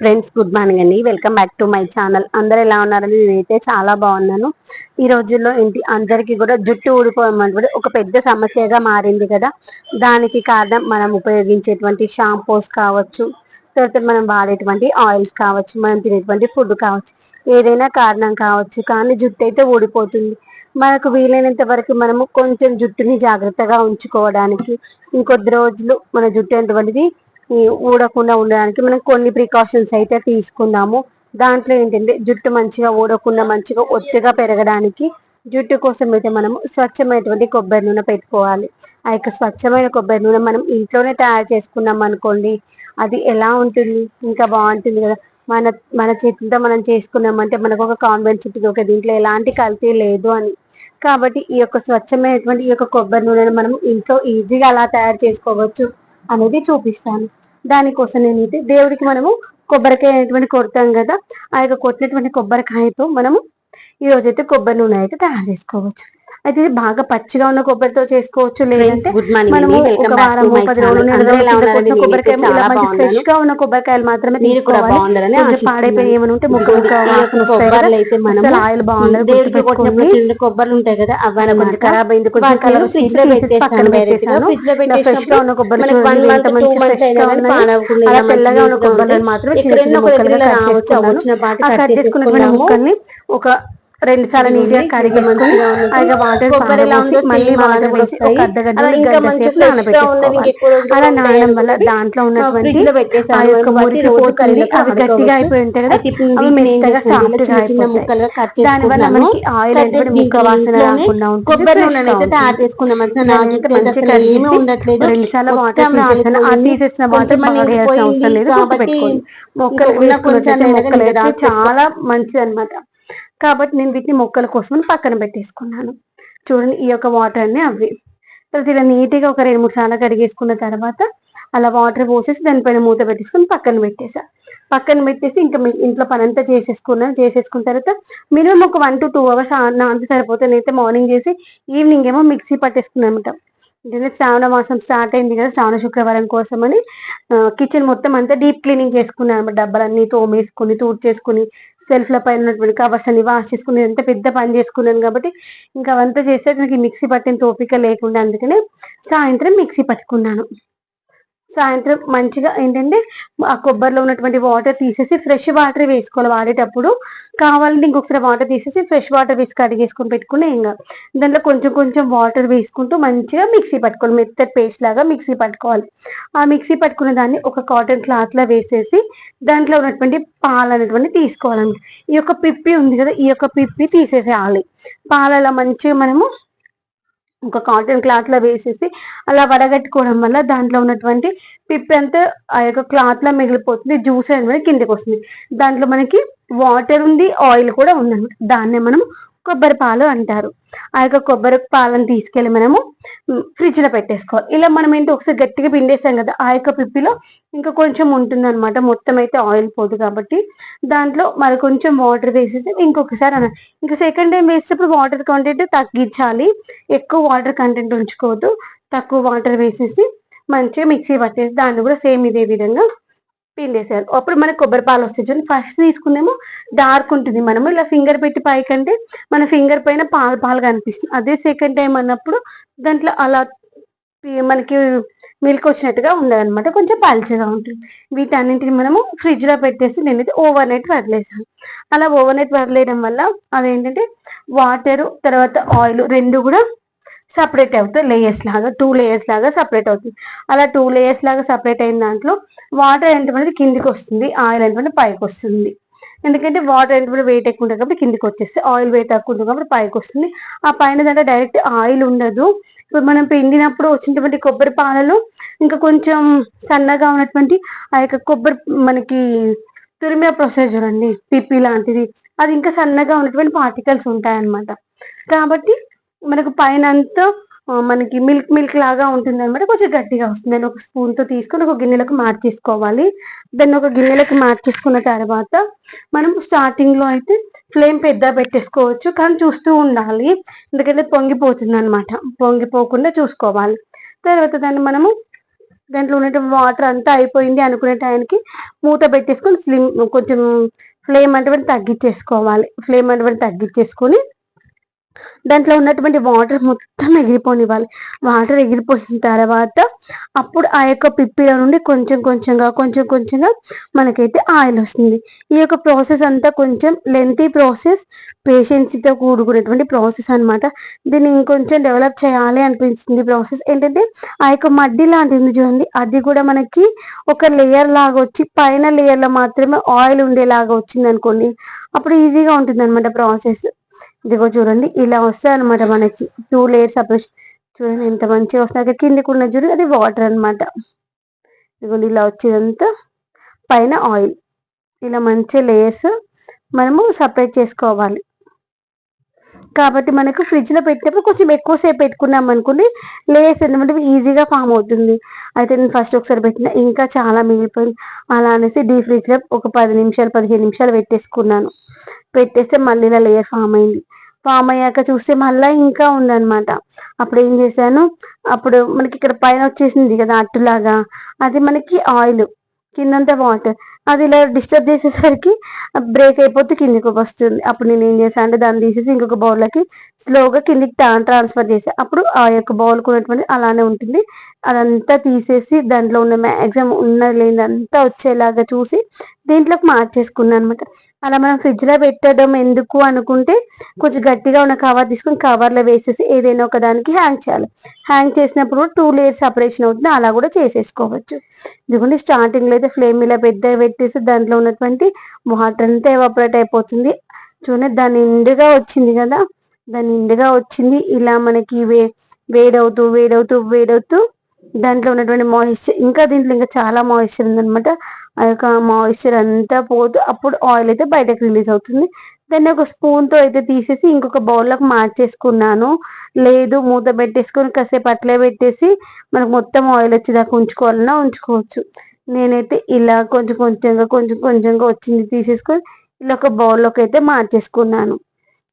Friends good morning అండి. Welcome back to my channel అందరు ఎలా ఉన్నారని నేనైతే చాలా బాగున్నాను. ఈ రోజుల్లో ఏంటి అందరికీ కూడా జుట్టు ఊడిపోవడం కూడా ఒక పెద్ద సమస్యగా మారింది కదా. దానికి కారణం మనం ఉపయోగించేటువంటి షాంపూస్ కావచ్చు తర్వాత మనం వాడేటువంటి ఆయిల్స్ కావచ్చు మనం తినేటువంటి ఫుడ్ కావచ్చు ఏదైనా కారణం కావచ్చు. కానీ జుట్టు అయితే ఊడిపోతుంది. మనకు వీలైనంత వరకు మనము కొంచెం జుట్టుని జాగ్రత్తగా ఉంచుకోవడానికి ఇంకొద్ది రోజులు మన జుట్టు అటువంటిది ఊడకుండా ఉండడానికి మనం కొన్ని ప్రికాషన్స్ అయితే తీసుకున్నాము దాంట్లో ఏంటంటే జుట్టు మంచిగా ఊడకుండా మంచిగా ఒత్తిగా పెరగడానికి జుట్టు కోసం అయితే మనం స్వచ్ఛమైనటువంటి కొబ్బరి నూనె పెట్టుకోవాలి. ఆ యొక్క స్వచ్ఛమైన కొబ్బరి నూనె మనం ఇంట్లోనే తయారు చేసుకున్నాం అనుకోండి అది ఎలా ఉంటుంది? ఇంకా బాగుంటుంది కదా. మన మన చేతులతో మనం చేసుకున్నామంటే మనకు ఒక కాన్వెన్సిటీ ఒక దీంట్లో ఎలాంటి కల్తీ లేదు అని. కాబట్టి ఈ యొక్క స్వచ్ఛమైనటువంటి ఈ యొక్క కొబ్బరి నూనెను మనం ఇంట్లో ఈజీగా అలా తయారు చేసుకోవచ్చు. అనేది చూపిస్తాను. దానికోసం నేనైతే దేవుడికి మనము కొబ్బరికాయ అనేటువంటి కొడతాం కదా ఆ యొక్క కొట్టినటువంటి కొబ్బరికాయతో మనము ఈ రోజైతే కొబ్బరి నూనె అయితే తయారు చేసుకోవచ్చు. అయితే బాగా పచ్చిగా ఉన్న కొబ్బరితో చేసుకోవచ్చు లేదంటే మనము ఒక వారం పది రోజులు కొబ్బరికాయ చాలా మంచి ఫ్రెష్గా ఉన్న కొబ్బరికాయలు మాత్రమే తీసుకోవాలి. బాగుండాలని కొంచెం ఆశిస్తున్నాను. పాడైపోయి ఏమైనా ఉంటే ముక్క ముక్క ఆయిల్ బాగుండదు కొబ్బరిలు ఉంటాయి కదా అవి కొంచెం ఖరాబ్ అయింది కొంచెం కలర్ పెట్టేసాను ఫ్రెష్గా ఉన్న కొబ్బరి అలా తెల్లగా ఉన్న కొబ్బరిని. మాత్రమే చిన్న చిన్న ముక్కలుగా కట్ చేసుకున్నాను. కట్ చేసుకున్నటువంటి. ముక్కల్ని ఒక రెండు సార్లు నీట్గా ఇదిగోండి, కడిగేసుకుని మంచిగా ఉన్నది. అలాగే వాటర్ కొబ్బరి ఎలా ఉందో మళ్ళీ వాటర్ వస్తాయి. అలా నానడం వల్ల. దాంట్లో ఉన్నటువంటి ఆ యొక్క మురికి పోతుంది అవి. గట్టిగా అయిపోయి ఉంటాయి కదా అవి మెత్తగా సాఫ్ట్గా అయిపోతాయి. దానివల్ల మనకి ఆయిల్ అనేది ముక్క వాసన రాకుండా ఉంటుంది. తయారు. చేసుకున్నాం. రెండు సార్లు వాటర్ ఆ తీసేసిన వాటర్ అవసరం లేదు. మొక్కలు మొక్కలు. చాలా మంచిది అనమాట కాబట్టి నేను వీటిని మొక్కల కోసం పక్కన పెట్టేసుకున్నాను. చూడండి ఈ యొక్క వాటర్ అవి. తర్వాత ఇలా నీట్గా ఒక రెండు మూడు సార్లు కడిగేసుకున్న తర్వాత అలా వాటర్ పోసేసి దానిపైన మూత పెట్టేసుకుని పక్కన పెట్టేసా. పక్కన పెట్టేసి ఇంకా మీ ఇంట్లో పని అంతా చేసేసుకున్నాను చేసేసుకున్న తర్వాత మినిమం ఒక వన్ టు టూ అవర్స్ అంత సరిపోతే నేనైతే మార్నింగ్ చేసి ఈవినింగ్ ఏమో మిక్సీ పట్టేసుకున్నాను అనమాట శ్రావణ మాసం స్టార్ట్ అయింది కదా శ్రావణ శుక్రవారం కోసమని కిచెన్ మొత్తం అంతా డీప్ క్లీనింగ్ చేసుకున్నాను అనమాట డబ్బాలన్నీ తోమేసుకుని తూర్చేసుకుని సెల్ఫ్ల పైన ఉన్నటువంటి కవర్స్ అని వాష్ చేసుకుని ఎంత పెద్ద పని చేసుకున్నాను కాబట్టి ఇంకా అవంతా చేస్తే నాకు మిక్సీ పట్టిన తోపిక లేకుండా అందుకనే సాయంత్రం మిక్సీ పట్టుకున్నాను. సాయంత్రం మంచిగా ఏంటంటే ఆ కొబ్బరిలో ఉన్నటువంటి వాటర్ తీసేసి ఫ్రెష్ వాటర్ వేసుకోవాలి వాడేటప్పుడు కావాలంటే ఇంకొకసారి వాటర్ తీసేసి ఫ్రెష్ వాటర్ వేసి కడిగేసుకొని పెట్టుకుని ఏం కాదు దాంట్లో కొంచెం కొంచెం వాటర్ వేసుకుంటూ మంచిగా మిక్సీ పట్టుకోవాలి. మెత్తటి పేస్ట్ లాగా మిక్సీ పట్టుకోవాలి. ఆ మిక్సీ పట్టుకున్న దాన్ని ఒక కాటన్ క్లాత్లో వేసేసి దాంట్లో ఉన్నటువంటి పాలు అనేటువంటి తీసుకోవాలన్నమాట. ఈ యొక్క పిప్పి ఉంది కదా ఈ యొక్క పిప్పి తీసేసేయాలి. పాలలో మంచిగా మనము ఒక కాటన్ క్లాత్లో వేసేసి అలా వడగట్టుకోవడం వల్ల దాంట్లో ఉన్నటువంటి పిప్పి అంతా ఆ యొక్క క్లాత్లో మిగిలిపోతుంది జ్యూస్ అనేది కిందకి వస్తుంది. దాంట్లో మనకి వాటర్ ఉంది ఆయిల్ కూడా ఉందన్నమాట. దాన్నే మనం కొబ్బరి పాలు అంటారు. ఆ యొక్క కొబ్బరి పాలను తీసుకెళ్ళి మనము ఫ్రిడ్జ్లో పెట్టేసుకోవాలి. ఇలా మనం ఏంటి ఒకసారి గట్టిగా పిండేసాం కదా ఆ యొక్క పిప్పిలో ఇంకా కొంచెం ఉంటుంది అనమాట మొత్తం అయితే ఆయిల్ పోదు కాబట్టి దాంట్లో మరి కొంచెం వాటర్ వేసేసి ఇంకొకసారి అన ఇంకా సెకండ్ టైం వేసేటప్పుడు వాటర్ కంటెంట్ తగ్గించాలి. ఎక్కువ వాటర్ కంటెంట్ ఉంచుకోవద్దు. తక్కువ వాటర్ వేసేసి మంచిగా మిక్సీ పట్టేసి దాన్ని కూడా సేమ్ ఇదే విధంగా పిండేసేయాలి అప్పుడు మనకి కొబ్బరి పాలు వస్తాయి చూడండి. ఫస్ట్ తీసుకుందేమో డార్క్ ఉంటుంది మనము. ఇలా ఫింగర్ పెట్టి పైకంటే మన ఫింగర్ పైన పాలు పాలు కనిపిస్తుంది. అదే సెకండ్ టైం అన్నప్పుడు దాంట్లో అలా మనకి మిల్క్ వచ్చినట్టుగా ఉండదన్నమాట. కొంచెం పల్చగా ఉంటుంది. వీటన్నింటిని మనము ఫ్రిడ్జ్లో పెట్టేసి నేనైతే ఓవర్ నైట్ వదిలేసాను. అలా ఓవర్ నైట్ వదిలేయడం వల్ల అదేంటంటే వాటర్ తర్వాత ఆయిల్ రెండు కూడా సపరేట్ అవుతాయి లేయర్స్ లాగా టూ లేయర్స్ లాగా సపరేట్ అవుతుంది. అలా టూ లేయర్స్ లాగా సపరేట్ అయిన దాంట్లో వాటర్ ఏంటంటే కిందికి వస్తుంది ఆయిల్ ఏంటంటే పైకి వస్తుంది. ఎందుకంటే వాటర్ ఏంటంటే వెయిట్ ఎక్కువ ఉంటుంది కాబట్టి కిందికి వచ్చేస్తే ఆయిల్ వెయిట్ తక్కువ ఉంటుంది కాబట్టి పైకి వస్తుంది. ఆ పైన దాంట్లో డైరెక్ట్ ఆయిల్ ఉండదు. ఇప్పుడు మనం పిండినప్పుడు వచ్చినటువంటి కొబ్బరి పాలలో ఇంకా కొంచెం సన్నగా ఉన్నటువంటి ఆ యొక్క కొబ్బరి మనకి తురిమే ప్రొసెస్ చూడండి పిప్పి లాంటిది. అది ఇంకా సన్నగా ఉన్నటువంటి పార్టికల్స్ ఉంటాయన్నమాట. కాబట్టి మనకు పైన అంతా మనకి మిల్క్ మిల్క్ లాగా ఉంటుంది అనమాట కొంచెం గట్టిగా వస్తుంది. దాన్ని ఒక స్పూన్తో తీసుకొని ఒక గిన్నెలకు మార్చేసుకోవాలి. దాన్ని ఒక గిన్నెలకు మార్చేసుకున్న తర్వాత మనం స్టార్టింగ్లో అయితే ఫ్లేమ్ పెద్ద పెట్టేసుకోవచ్చు. కానీ చూస్తూ ఉండాలి. ఎందుకంటే పొంగిపోతుంది అనమాట పొంగిపోకుండా చూసుకోవాలి. తర్వాత దాన్ని మనము దాంట్లో ఉన్నటువంటి వాటర్ అంతా అయిపోయింది అనుకునే టైంకి మూత పెట్టేసుకొని స్లిమ్ కొంచెం ఫ్లేమ్ అంటే తగ్గించేసుకోవాలి. ఫ్లేమ్ అంటే తగ్గించేసుకొని దాంట్లో ఉన్నటువంటి వాటర్ మొత్తం ఎగిరిపోనివ్వాలి. వాటర్ ఎగిరిపోయిన తర్వాత అప్పుడు ఆ యొక్క పిప్పిలో నుండి కొంచెం కొంచెంగా కొంచెం కొంచెంగా మనకైతే ఆయిల్ వస్తుంది. ఈ యొక్క ప్రాసెస్ అంతా కొంచెం లెంతీ ప్రాసెస్ పేషెన్సీతో కూడుకునేటువంటి ప్రాసెస్ అనమాట దీన్ని ఇంకొంచెం డెవలప్ చేయాలి అనిపిస్తుంది ప్రాసెస్. ఏంటంటే ఆ యొక్క మడ్డి లాంటిది ఉంది చూడండి. అది కూడా మనకి ఒక లేయర్ లాగా వచ్చి పైన లేయర్లో మాత్రమే ఆయిల్ ఉండేలాగా వచ్చింది అనుకోండి అప్పుడు ఈజీగా ఉంటుంది అనమాట ప్రాసెస్. ఇదిగో చూడండి ఇలా వస్తాయి అనమాట మనకి టూ లేయర్స్ సపరేషన్ చూడండి ఎంత మంచిగా వస్తుంది కిందికి ఉన్న చూడండి అది వాటర్ అనమాట ఇదిగోండి ఇలా వచ్చేదంతా. పైన ఆయిల్ ఇలా మంచి లేయర్స్ మనము సపరేట్ చేసుకోవాలి. కాబట్టి మనకు ఫ్రిడ్జ్లో పెట్టినప్పుడు కొంచెం ఎక్కువసేపు పెట్టుకున్నాం అనుకోండి లేయర్స్ ఏంటంటే ఈజీగా ఫామ్ అవుతుంది. అయితే నేను ఫస్ట్ ఒకసారి పెట్టిన ఇంకా చాలా మిగిలిపోయింది. అలా అనేసి డీ ఫ్రిడ్జ్లో ఒక పది నిమిషాలు పదిహేను నిమిషాలు పెట్టేసుకున్నాను. పెట్టేస్తే మళ్ళీ ఇలా లేయర్ ఫామ్ అయింది. ఫామ్ అయ్యాక చూస్తే మళ్ళీ ఇంకా ఉందన్నమాట. అప్పుడు ఏం చేశాను అప్పుడు మనకి ఇక్కడ పైన వచ్చేసింది కదా అట్టులాగా అది మనకి ఆయిల్ కిందంతా వాటర్ అది ఇలా డిస్టర్బ్ చేసేసరికి బ్రేక్ అయిపోతే కిందికి వస్తుంది. అప్పుడు నేను ఏం చేశాను అంటే దాన్ని తీసేసి ఇంకొక బౌల్లోకి స్లోగా కిందికి ట్రాన్స్ఫర్ చేసే అప్పుడు ఆ యొక్క బౌల్ ఉన్నటువంటి అలానే ఉంటుంది. అదంతా తీసేసి దాంట్లో ఉన్న మ్యాక్సిమం ఉన్నది లేనిదంతా వచ్చేలాగా చూసి దీంట్లోకి మార్చేసుకున్నాను అనమాట. అలా మనం ఫ్రిడ్జ్లో పెట్టడం ఎందుకు అనుకుంటే కొంచెం గట్టిగా ఉన్న కవర్ తీసుకొని కవర్లో వేసేసి ఏదైనా ఒక దానికి హ్యాంగ్ చేయాలి. హ్యాంగ్ చేసినప్పుడు టూ లేయర్స్ సపరేషన్ అవుతుంది. అలా కూడా చేసేసుకోవచ్చు. ఇదిగోండి స్టార్టింగ్లో అయితే ఫ్లేమ్ ఇలా పెద్దగా పెట్టేసి దాంట్లో ఉన్నటువంటి వాటర్ అంతా ఎవాపరేట్ అయిపోతుంది. చూడండి దాని నిండుగా వచ్చింది కదా? దాని నిండుగా వచ్చింది. ఇలా మనకి వే వేడవుతూ వేడవుతూ వేడవుతూ దాంట్లో ఉన్నటువంటి మాయిశ్చర్ ఇంకా దీంట్లో ఇంకా చాలా మాయిశ్చర్ ఉందనమాట ఆ యొక్క మాయిశ్చర్ అంతా పోతూ అప్పుడు ఆయిల్ అయితే బయటకు రిలీజ్ అవుతుంది. దాన్ని ఒక స్పూన్తో అయితే తీసేసి ఇంకొక బౌల్లోకి మార్చేసుకున్నాను. లేదు మూత పెట్టేసుకొని కాసేపు అట్లే పెట్టేసి మనకు మొత్తం ఆయిల్ వచ్చేదాకా ఉంచుకోవాలన్నా ఉంచుకోవచ్చు. నేనైతే ఇలా కొంచెం కొంచెంగా కొంచెం కొంచెంగా వచ్చింది తీసేసుకొని ఇలా ఒక బౌల్లోకి అయితే మార్చేసుకున్నాను.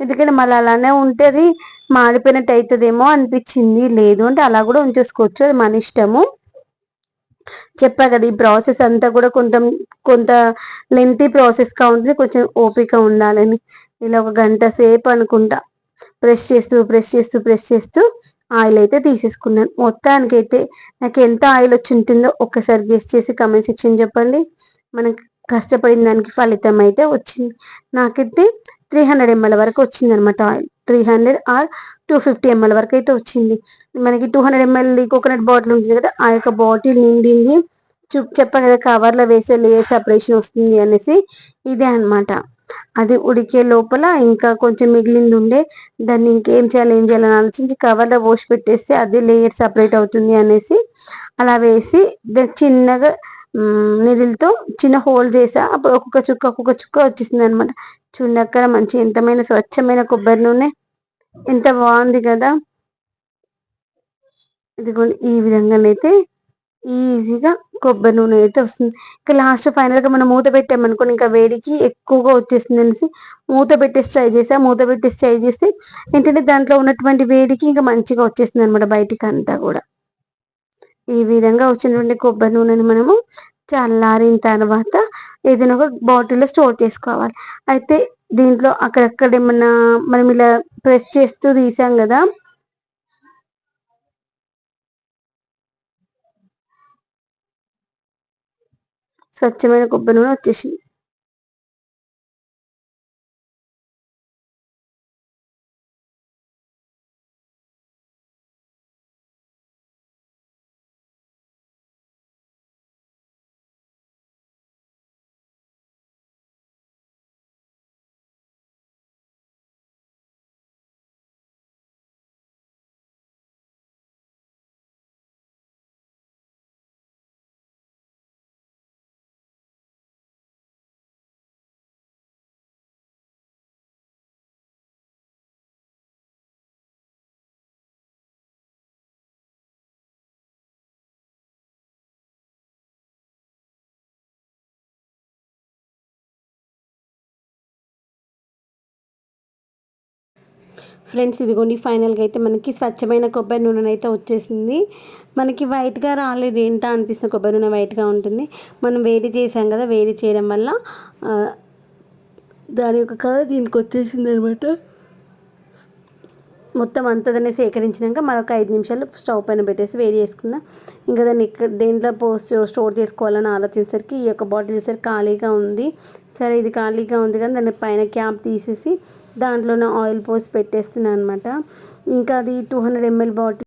ఎందుకంటే మళ్ళీ అలానే ఉంటే అది మాడిపోయినట్టు అవుతుందేమో అనిపించింది. లేదు అంటే అలా కూడా ఉంచేసుకోవచ్చు అది మన ఇష్టము. చెప్పా కదా ఈ ప్రాసెస్ అంతా కూడా కొంత కొంత లెంతీ ప్రాసెస్గా ఉంటుంది కొంచెం ఓపిక ఉండాలని. ఇలా ఒక గంట సేపు అనుకుంటా. ప్రెస్ చేస్తూ ప్రెస్ చేస్తూ ప్రెస్ చేస్తూ ఆయిల్ అయితే తీసేసుకున్నాను. మొత్తానికి అయితే నాకు ఎంత ఆయిల్ వచ్చి ఉంటుందో ఒక్కసారి గెస్ట్ చేసి కమెంట్ సెక్షన్ చెప్పండి. మనం కష్టపడిన దానికి ఫలితం అయితే వచ్చింది. నాకైతే త్రీ హండ్రెడ్ ఎంఎల్ వరకు వచ్చింది అనమాట oil. Three hundred or two fifty ML వరకు అయితే వచ్చింది. మనకి two hundred ML coconut bottle ఉంటుంది కదా ఆ యొక్క బాటిల్ నిండింది. చెప్పాను కదా కవర్లో వేసే లేయర్ సపరేషన్ వస్తుంది అనేసి ఇదే అనమాట అది ఉడికే లోపల ఇంకా కొంచెం మిగిలింది ఉండే దాన్ని ఇంకేం చేయాలి ఏం చేయాలని ఆలోచించి కవర్లో పోసి పెట్టేస్తే అది లేయర్ సపరేట్ అవుతుంది అనేసి అలా వేసి చిన్నగా నిధులతో చిన్న హోల్ చేసా. అప్పుడు ఒక్కొక్క చుక్క ఒక్కొక్క చుక్క వచ్చేసింది అనమాట చూడక్కడ మంచి ఎంతమైన స్వచ్ఛమైన కొబ్బరి నూనె. ఎంత బాగుంది కదా. ఇదిగోండి ఈ విధంగానైతే ఈజీగా కొబ్బరి నూనె అయితే వస్తుంది. ఇంకా లాస్ట్ ఫైనల్గా మనం మూత పెట్టామనుకోండి ఇంకా వేడికి ఎక్కువగా వచ్చేస్తుంది అనేసి మూత పెట్టేసి ట్రై చేసా. మూత పెట్టేసి ట్రై చేస్తే ఏంటంటే దాంట్లో ఉన్నటువంటి వేడికి ఇంకా మంచిగా వచ్చేస్తుంది అనమాట బయటికి అంతా కూడా. ఈ విధంగా వచ్చినటువంటి కొబ్బరి నూనెని మనము చల్లారిన తర్వాత ఏదైనా ఒక బాటిల్లో స్టోర్ చేసుకోవాలి. అయితే దీంట్లో అక్కడక్కడ ఏమన్నా మనం ఇలా ప్రెస్ చేస్తూ తీసాం కదా స్వచ్ఛమైన కొబ్బరి నూనె వచ్చేసింది ఫ్రెండ్స్ ఇదిగోండి ఫైనల్గా అయితే మనకి స్వచ్ఛమైన కొబ్బరి నూనె అయితే వచ్చేసింది. మనకి వైట్గా రాలేదు ఏంటా అనిపిస్తుంది కొబ్బరి నూనె వైట్గా ఉంటుంది. మనం వేడి చేసాం కదా వేడి చేయడం వల్ల దాని యొక్క కలర్ దీనికి వచ్చేసింది అనమాట మొత్తం అంతా దాన్ని సేకరించినాక మరొక ఐదు నిమిషాలు స్టవ్ పైన పెట్టేసి వేడి చేసుకున్నా. ఇంకా దాన్ని ఇక్కడ దేంట్లో పోస్ట్ స్టోర్ చేసుకోవాలని ఆలోచించేసరికి ఈ యొక్క బాటిల్ చూసరికి ఖాళీగా ఉంది. సరే ఇది ఖాళీగా ఉంది కానీ దాని పైన క్యాప్ తీసేసి దాంట్లోనే ఆయిల్ పోసి పెట్టేస్తున్నాను అనమాట ఇంకా అది టూ హండ్రెడ్ ఎంఎల్ బాటిల్